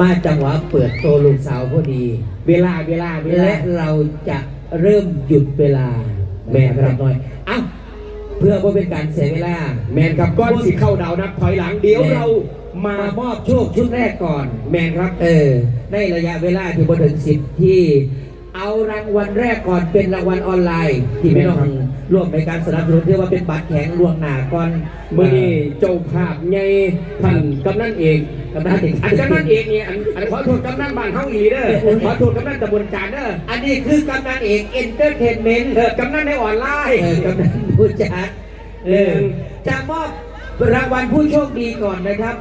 มาจังหวะเปิดตัวลูกสาวพอดี เวลาเวลาเวลาและเราจะเริ่มหยุดเวลาแม่ครับหน่อยเอ้าเพื่อว่าเป็นการเสียเวลา แมนครับก้อนสิเข้าดาวนับถอยหลังเดี๋ยวแม่เรามามามอบโชคชุดแรกก่อน แมนครับเออในระยะเวลาที่บถึงสิบที่ เอารางวัลแรกก่อนเป็นรางวัลออนไลน์ ที่ไม่ต้องร่วมในการสนับสนุนเรียกว่าเป็นบัตรแข็งล่วงหน้าก่อนมื่อนี้เจ้าภาพไงท่านกำนันเองกำนันเองอันกำนันเองเนี่ยอันอันขอโทษกำนันบ้านเฮาอีเด้อขอโทษกำนันตำบลจานเด้ออันนี้คือกำนันเอกเอนเตอร์เทนเมนต์เออกำนันในออนไลน์เออกำนันผู้จัดเออจะมอบรางวัลผู้โชคดีก่อนนะครับ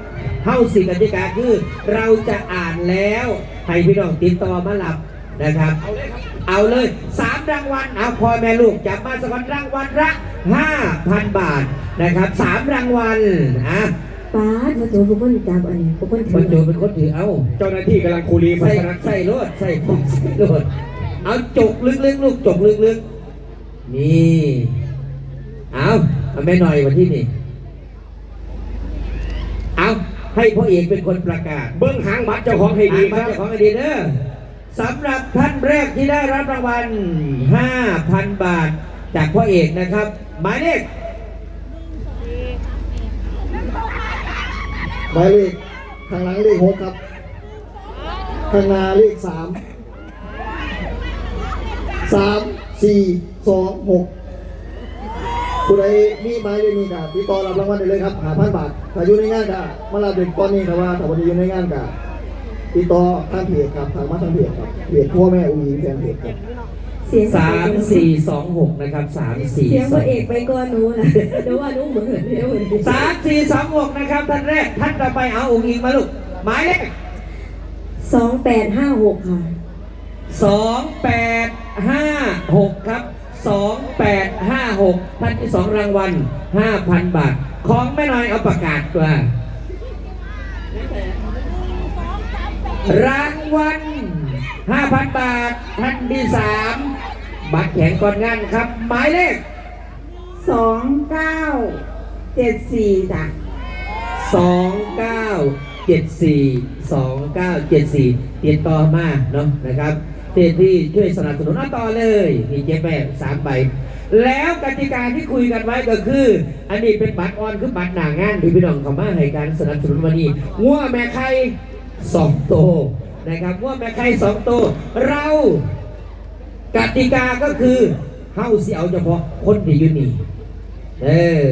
เข้าสิ่งกติกาคือ เราจะอ่านแล้วให้พี่น้องติดต่อมาหลับ นะครับเอาเลยครับ เอาเลยสามรางวัลเอาพ่อแม่ลูกจับมาสักวันรางวัลละห้าพันบาทนะครับสามรางวัลอะป้าดมาโจบุกคนจับอันนี้บุกคนถืคนโจเป็นคนถือเอาเจ้าหน้าที่กำลังคูรีพัใส่ฒนาใส่รถใส่ผมใส่รถเอาจกลึกๆลูกจกลึกๆนี่เอาเอาแม่หน่อยวันที่นี่เอาให้พ่อเอกเป็นคนประกาศ เบิ้งหางบัตรเจ้าของให้ดีอ่านคมารับเจ้าของไอเดียเด้อ สำหรับท่านแรกที่ได้รับรางวัล 5,000 บาท จากพ่อเอกนะครับ หมายเลขหมายเลขข้างหลังเลขหกครับข้างหน้าเลขสามสามสี่สองหกผู้ใดมีหมายเลขนี้ครับติดต่อรับรางวัลได้เลยครับหาพันบาทถ้าอยู่ในงานก็มารับเด็กก้อนนี้ครับว่าถ้าวันนี้อยู่ในงานก็ ติดต่อทางเพจครับทางมาทางเพจครับเพจพ่อแม่อุ้งอิงแฟนเพจครับเสียง3 4 2 6นะครับ3เสียงพระเอก4ไปก่อนหนูนะเดี๋ยวว่าหนูเหมือนเดี๋ยวเหมือน2 3 4 2 6นะครับท่านแรกท่านต่อไปเอาองค์อิงมาลูกหมายเลขสองแปดห้าหกค่ะ2856ครับ2856ท่านที่สองรางวัล5,000บาท ของแม่น้อยเอาประกาศตัว รางวัล5,000 บาทท่านที่สามบัตรแข็งก่อนงานครับ หมายเลขสองเก้าเจ็ดสี่จ้ะ2974 2974ติดต่อมาเนาะนะครับเต็ที่ช่วยสนับสนุนเอาต่อเลยมีเจ๊แปดสามใบแล้วกติกาที่คุยกันไว้ก็คือ อันนี้เป็นบัตรออนคือบัตรหนางานที่พี่น้องเขามาให้การสนับสนุนวันนี้งัวแม่ไข่ สองโตวนะครับงัวแม่ไข่สองโตวเรากติกาก็คือเฮาเสิเอาเฉพาะคนที่อยู่นี่เออ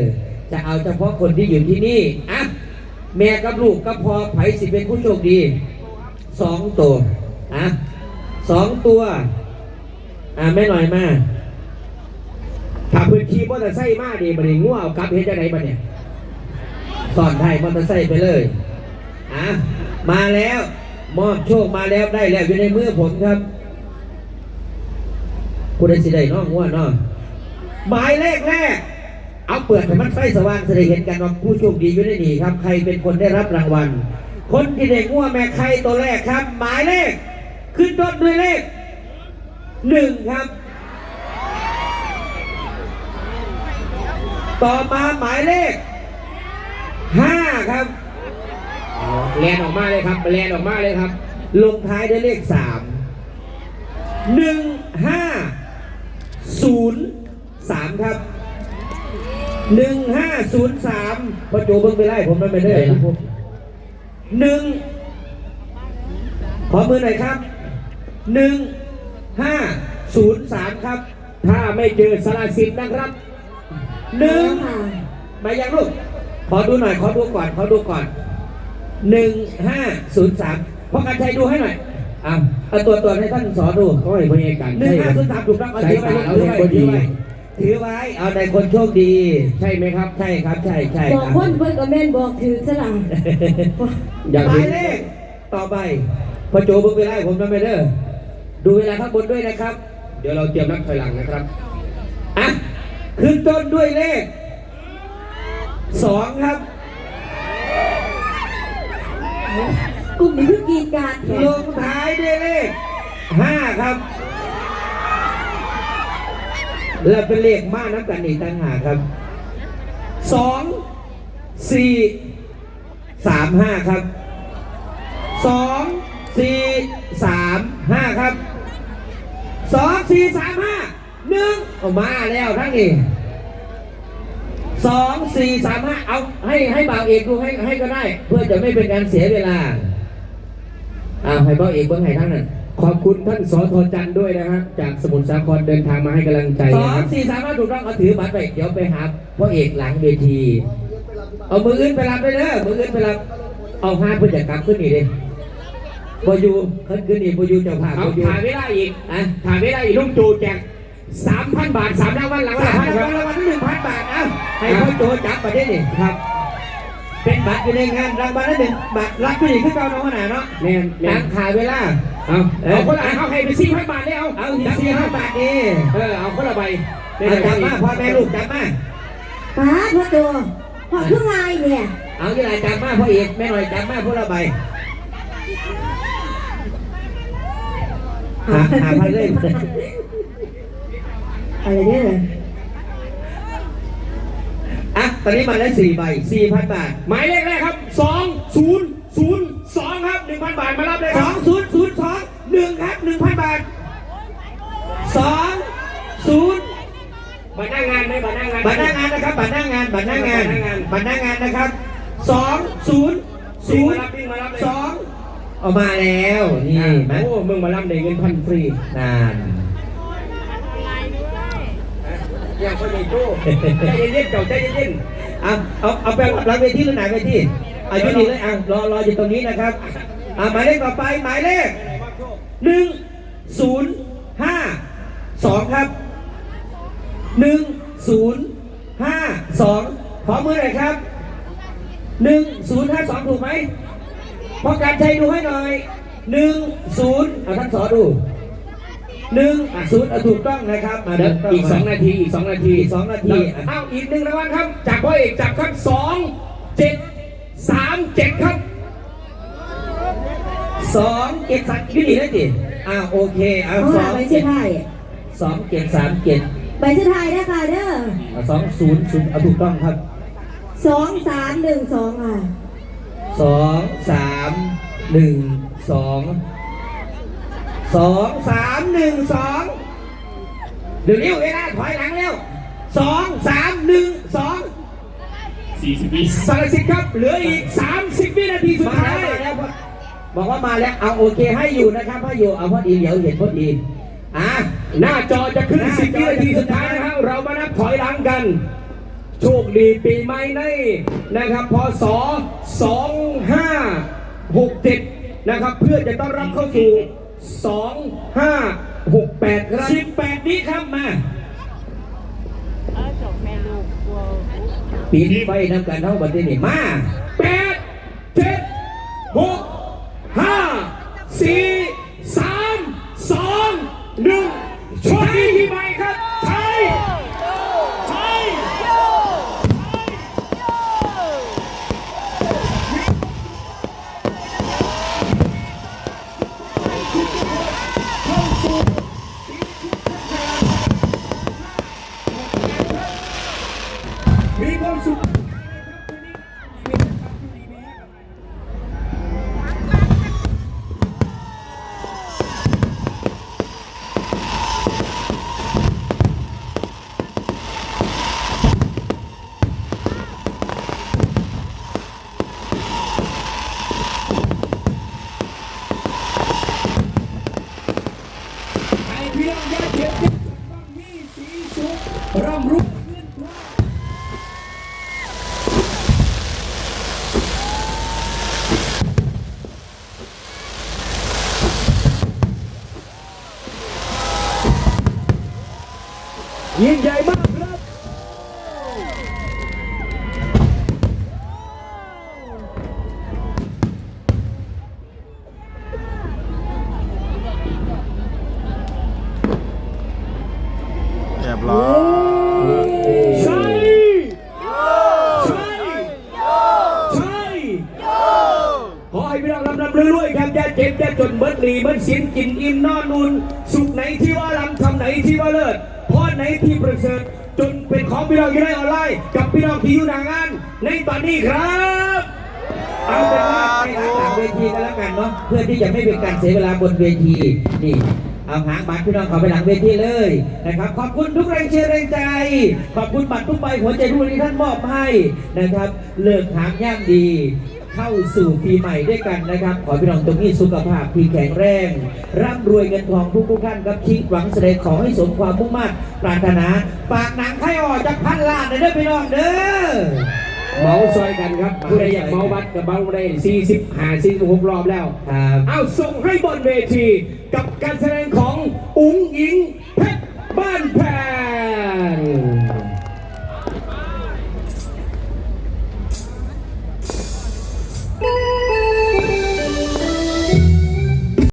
จะเอาเฉพาะคนที่อยู่ที่นี่อะแม่กับลูกก็พอไผสิเป็นผู้โชคดีสองตัวอะสองตัว อะแม่หน่อยมาถ้าพื้นที่มอเตอร์ไซค์มากดีบัดนี้งัวเอากลับเฮ็ดจังไดบัดเนี่ยสอนไทยมอเตอร์ไซค์ไปเลยอะ มาแล้ว มอบโชคมาแล้วได้แล้วอยู่ในมือผมครับผู้ใดสิได้น้องว่าน้องหมายเลขแรกเอาเปิดให้มันไฟสว่างจะได้เห็นกันว่าผู้โชคดีอยู่ในนี่ครับ ใครเป็นคนได้รับรางวัล คนที่ได้งัวแม่ไข่ตัวแรกครับ หมายเลข ขึ้นต้นด้วยเลขหนึ่งครับ ต่อมาหมายเลขห้าครับ แลนออกมาเลยครับแลนออกมาเลยครับ ลงท้ายด้วยเลขสามหนึ่งห้าศูนย์สามครับหนึ่งห้าศูนย์สามพอโจเพิ่งไปไล่ผมมันไปได้หนึ่งขอมือหน่อยครับหนึ่งห้าศูนย์สามครับ ถ้าไม่เจอสารสิทธิ์นะครับหนึ่งค่ะมายังลูกขอดูหน่อย ขอดูก่อน ขอดูก่อน หนึ่งห้าศูนย์สามพ่อการชัยดูให้หน่อยอะเอาตัวตัวให้ท่านสอนดูก็ให้พยาการหนึ่งใช่ห้าศูนย์สามถูกต้องเอาใช่ถือไว้เอาถือเห็นไว้พอถืดีอไว้ถือไว้เอาในคนโชคดี ใช่ไหมครับ ใช่ครับ ใช่ใช่บอกครับคนเพิ่นก็แม่นบอกถือสลังอยากหมาเห็ยนเลขต่อไปพอโจเพิ่งไปไล่ผมนะไม่เด้อดูเวลาข้างบนด้วยนะครับ เดี๋ยวเราเตรียมนับถอยหลังนะครับอะขึ้นต้นด้วยเลขสองครับ กลุ่มนี้คือกรีดการลงท้ายด้วยเลขห้าครับ และเป็นเลขมากนับกันอีกต่างหากครับสองสี่สามห้าครับสองสี่สามห้าครับสองสี่สามห้าหนึ่งออกมาแล้วทั้งนี้ สองสี่สามห้าเอาให้ให้บ่าวเอกดูให้ให้ก็ได้ เพื่อจะไม่เป็นการเสียเวลาเอาให้บ่าวเอกเบื้องให้ทั้งนั้นขอบคุณท่านสอทอจันทร์ด้วยนะฮะจากสมุทรสาครเดินทางมาให้กำลังใจสอนะงครับสี่สามห้าถูกต้องเอาถือบัตรไปเดี๋ยวไปหาพ่อเอกหลังเวที เอามืออื่นไปรับไปเด้อมืออื่นไปรับเอาห้าเพื่อจะกลับขึ้นอีกเลยพออยู่ขึ้นขึ้นอีกพออยู่เจ้าภาพเอาพออยู่ถ่ายไม่ได้อีกอะถ่ายไม่ได้อีกลุงจูแจก สามพันบาทสามรางวัลหลังละสามพันพันครางรับวัลรางวัลที่หนึ่งพันบาทเอ้าให้พ่อโจจับประเด็นนี่ครับ เป็นบัตรอยู่ในงานรางวัลละหนึ่งบาทรับขึ้นอีกขึ้นเก่าน้องขนาดเนาะแม่นแม่นานงขายเวลาเอาเอาคนละเอาให้ไปสี่พันบาทเลยเอาเอาที่สี่ห้าบาทนี่เออเอาคนละใบเอาจับมาพ่อแม่ลูกจับมาป้าพ่อตัวพ่อเพิ่งไงเนี่ยเอาที่ไหนจับมาพ่อเอกแม่หน่อยจับมาพวกเราไปหาหาพันเลย อะไรเนี่ยอะตอนนี้มาได้สี่ใบสี่พันบาท หมายเลขแรกครับสองศูนย์ศูนย์สองครับหนึ่งพันบาทมารับเลยสคอรังบศูนย์ศูนย์สองหนึ่งครับหนึ่งพันบาทสองศูนย์บัตรหน้างานไหมบัตรหน้างานบัตรหน้างานนะครับบัตรหน้างานบัตรหน้างานบัตรหน้างานบัตรหน้างานนะครับสองศูนย์ศูศูนนย์ย์รับวิ่งมารับเลยสองออกมาแล้วนี่อ่าไหมโอ้มึงมารับในเงินพันฟรีนาน ยังไม่มีตู้ใจเย็นๆเจ้าใจเย็นเอาเอาเอาไปรับเวทีหรือไหนเวทีอายุนี่เลยอะรอรออยู่ตรงนี้นะครับอะหมายเลขต่อไปหมายเลขหนึ่งศูนย์ห้าสองครับหนึ่งศูนย์ห้าสองขอมือหน่อยครับหนึ่งศูนย์ห้าสองถูกไหมพอการใช้ดูให้หน่อยหนึ่งศูนย์เอาท่านสอดู หนึ่งศูนย์เอาถูกต้องนะครับมาๆเดี๋ยวอีกสองนาทีอีกสองนาทีอีกสองนาที เอาอีกหนึ่งรางวัลครับ จากพ่อเอกจับครับสองเจ็ดสามเจ็ดครับสองเจ็ดสามขึ้นอีกแล้วจิอ่าโอเคเอาเอาสหาองใบเจ็สุดดท้ายสองเจ็ดสามเจ็ดใบสุดท้ายนะคะเด้อเอาสองศูนย์ศูนย์เอาถูกต้องครับสองสามหนึ่งสองอะสองสามหนึ่งสอง สองสามหนึ่งสองเดี๋ยวเร็วเวลาถอยหลังเร็วสองสามหนึ่งสองสี่สิบวิสารสิทธิ์ครับ เหลืออีกสามสิบวินาทีสุดมาท้าแล้วมายแล้วบอกว่ามาแล้วเอาโอเคให้อยู่นะครับให้อยู่เอาพอดีเดี๋ยวเห็นพอดีอะหน้าจอจะขึ้นสิบวินาทีสุดท้ายนะครับเรามานับถอยหลังกันโชคดีปีใหม่ในนะครับพศ2567 นะครับ เพื่อจะต้อนรับเข้าสู่ 2568ครับสิบแปดนี้ครับมาปีนไฟนำกันเท่าบัดนี้มาแปดเจ็ดหกห้าสี่ส สุ อย่าจนเบิดหลีเบิดสินกินอิ่มนอนนุนสุขไหนที่ว่าลำทำไหนที่ว่าเลิศพรไหนที่ประเสริฐจนเป็นของพี่น้องที่ได้ออนไลน์กับพี่น้องที่อยู่หน้างาน ในตอนนี้ครับเอาเป็นว่าไปหาหลังเวทีกันแล้วกันเนาะเพื่อที่จะไม่เป็นการเสียเวลาบนเวทีนี่เอาหางบัตรพี่น้องเขาไปหลังเวทีเลยนะครับขอบคุณทุกแรงเชียร์แรงใจ ขอบคุณบัตรทุกใบหัวใจทุกที่ท่านมอบให้นะครับ เลิกหางย่างดี เข้าสู่ปีใหม่ด้วยกันนะครับ ขอให้พี่น้องตรงนี้สุขภาพที่แข็งแรงร่ำรวยเงินทองทุกทุกๆท่านครับคิดหวังเสด็จขอให้สมความมุ่งมั่นปรารถนาฝากหนังไข่ออกจากพันล้านเลยเด้อพี่น้องเด้อเมาซอยกันครับผู้ใดอยากเมาบัตรกับเมาได้40หา46รอบแล้วครับเอาส่งให้บนเวที กับการแสดงของอุ๋งอิง